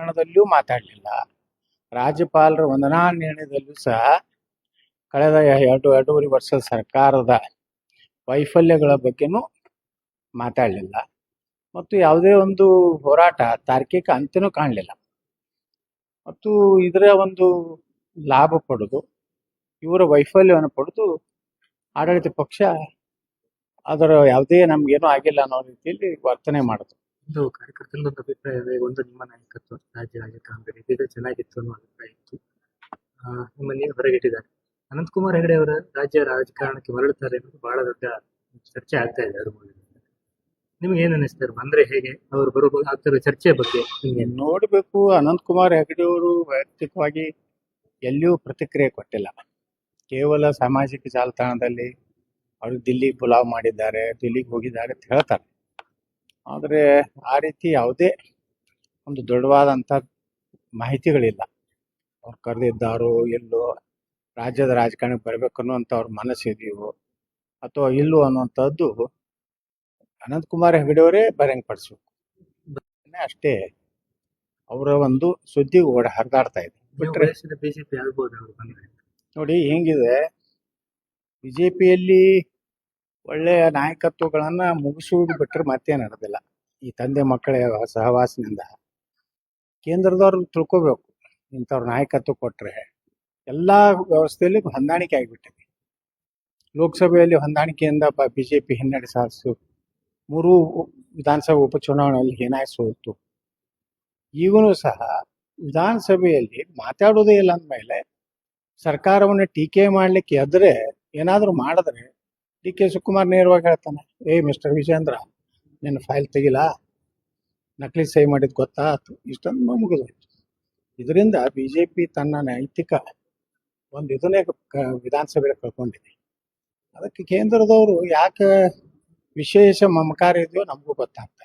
ಕನ್ನಡದಲ್ಲಿಯೂ ಮಾತಾಡಲಿಲ್ಲ. ರಾಜ್ಯಪಾಲರ ವಂದನಾ ನಿರ್ಣಯದಲ್ಲೂ ಸಹ ಕಳೆದ ಎರಡು, ಎರಡೂವರೆ ವರ್ಷದ ಸರ್ಕಾರದ ವೈಫಲ್ಯಗಳ ಬಗ್ಗೆನೂ ಮಾತಾಡಲಿಲ್ಲ. ಮತ್ತು ಯಾವುದೇ ಒಂದು ಹೋರಾಟ ತಾರ್ಕಿಕ ಅಂತ್ಯನೂ ಕಾಣಲಿಲ್ಲ. ಮತ್ತು ಇದರ ಒಂದು ಲಾಭ ಪಡೆದು, ಇವರ ವೈಫಲ್ಯವನ್ನು ಪಡೆದು ಆಡಳಿತ ಪಕ್ಷ ಅದರ ಯಾವುದೇ ನಮಗೇನೂ ಆಗಿಲ್ಲ ಅನ್ನೋ ರೀತಿಯಲ್ಲಿ ವರ್ತನೆ ಮಾಡಿತು. ಒಂದು ಕಾರ್ಯಕರ್ತರಲ್ಲಿ ಒಂದು ಅಭಿಪ್ರಾಯ ಇದೆ. ಒಂದು ನಿಮ್ಮ ನಾಯಕತ್ವ, ರಾಜ್ಯ ರಾಜಕಾರಣದಲ್ಲಿ ಇದು ಚೆನ್ನಾಗಿತ್ತು ಅನ್ನೋ ಅಭಿಪ್ರಾಯ ಇತ್ತು. ನಿಮ್ಮಲ್ಲಿ ಹೊರಗಿಟ್ಟಿದ್ದಾರೆ ಅನಂತಕುಮಾರ್ ಹೆಗಡೆ ಅವರ ರಾಜ್ಯ ರಾಜಕಾರಣಕ್ಕೆ ಮರಳುತ್ತಾರೆ ಅನ್ನೋದು ಬಹಳ ದೊಡ್ಡ ಚರ್ಚೆ ಆಗ್ತಾ ಇದೆ ಮೂಲಕ ನಿಮ್ಗೆ ಏನ್ ಅನಿಸ್ತಾರೆ ಬಂದ್ರೆ ಹೇಗೆ ಅವರು ಬರೋ ಆಗ್ತಿರೋ ಚರ್ಚೆ ಬಗ್ಗೆ ನಿಮ್ಗೆ? ನೋಡಬೇಕು ಅನಂತ್ ಕುಮಾರ್ ಹೆಗಡೆ ಅವರು ವೈಯಕ್ತಿಕವಾಗಿ ಎಲ್ಲಿಯೂ ಪ್ರತಿಕ್ರಿಯೆ ಕೊಟ್ಟಿಲ್ಲ. ಕೇವಲ ಸಾಮಾಜಿಕ ಜಾಲತಾಣದಲ್ಲಿ ಅವರು ದಿಲ್ಲಿಗೆ ಪುಲಾವ್ ಮಾಡಿದ್ದಾರೆ, ದಿಲ್ಲಿಗೆ ಹೋಗಿದ್ದಾರೆ ಅಂತ ಹೇಳ್ತಾರೆ. ಆದರೆ ಆ ರೀತಿ ಯಾವುದೇ ಒಂದು ದೃಢವಾದಂಥ ಮಾಹಿತಿಗಳಿಲ್ಲ. ಅವ್ರು ಕರೆದಿದ್ದಾರೋ ಎಲ್ಲೋ ರಾಜ್ಯದ ರಾಜಕಾರಣಕ್ಕೆ ಬರಬೇಕು ಅನ್ನುವಂಥ ಅವ್ರ ಮನಸ್ಸಿದೆಯೋ ಅಥವಾ ಇಲ್ಲೋ ಅನ್ನುವಂಥದ್ದು ಅನಂತ್ ಕುಮಾರ್ ಹೆಗಡೆಯವರೇ ಬಹಿರಂಗಪಡಿಸ್ಬೇಕು ಅಷ್ಟೇ ಅವರ ಒಂದು ಸುದ್ದಿ ಓಡ ಹರಿದಾಡ್ತಾ ಇದೆ. ನೋಡಿ ಹೆಂಗಿದೆ? ಬಿ ಜೆ ಅವರು ಬಂದ್ರೆ ನೋಡಿ ಹೆಂಗಿದೆ ಬಿಜೆಪಿಯಲ್ಲಿ ಒಳ್ಳೆಯ ನಾಯಕತ್ವಗಳನ್ನ ಮುಗಿಸೋದು ಬಿಟ್ಟರೆ ಮತ್ತೆ ನಡೆದಿಲ್ಲ. ಈ ತಂದೆ ಮಕ್ಕಳ ಸಹವಾಸದಿಂದ ಕೇಂದ್ರದವ್ರು ತಿಳ್ಕೋಬೇಕು. ಇಂಥವ್ರ ನಾಯಕತ್ವ ಕೊಟ್ಟರೆ ಎಲ್ಲ ವ್ಯವಸ್ಥೆಯಲ್ಲಿ ಹೊಂದಾಣಿಕೆ ಆಗಿಬಿಟ್ಟಿದೆ. ಲೋಕಸಭೆಯಲ್ಲಿ ಹೊಂದಾಣಿಕೆಯಿಂದ ಬಿ ಜೆ ಪಿ ಹಿನ್ನಡೆ ಸಾಧಿಸು, ಮೂರು ವಿಧಾನಸಭೆ ಉಪಚುನಾವಣೆಯಲ್ಲಿ ಹೀನಾಯ ಸೋತು. ಈಗಲೂ ಸಹ ವಿಧಾನಸಭೆಯಲ್ಲಿ ಮಾತಾಡೋದೇ ಇಲ್ಲ ಅಂದಮೇಲೆ ಸರ್ಕಾರವನ್ನು ಟೀಕೆ ಮಾಡ್ಲಿಕ್ಕೆ ಎದ್ರೆ ಏನಾದರೂ ಮಾಡಿದ್ರೆ ಡಿ ಕೆ ಶಿವಕುಮಾರ್ ನೇರವಾಗಿ ಹೇಳ್ತಾನೆ, ಏ ಮಿಸ್ಟರ್ ವಿಜೇಂದ್ರ ನಿನ್ನ ಫೈಲ್ ತೆಗಿಲ್ಲ ನಕಲಿ ಸಹಿ ಮಾಡಿದ್ದು ಗೊತ್ತಾ? ಇಷ್ಟೊಂದು ಮುಗಿದೋಯ್ತು ಇದರಿಂದ ಬಿ ಜೆ ಪಿ ತನ್ನ ನೈತಿಕ ಒಂದು ಇದನ್ನೇ ವಿಧಾನಸಭೆಯಲ್ಲಿ ಕಳ್ಕೊಂಡಿದೆ. ಅದಕ್ಕೆ ಕೇಂದ್ರದವರು ಯಾಕೆ ವಿಶೇಷ ಮಮಕಾರ ಇದೆಯೋ ನಮಗೂ ಗೊತ್ತಾಗ್ತದೆ.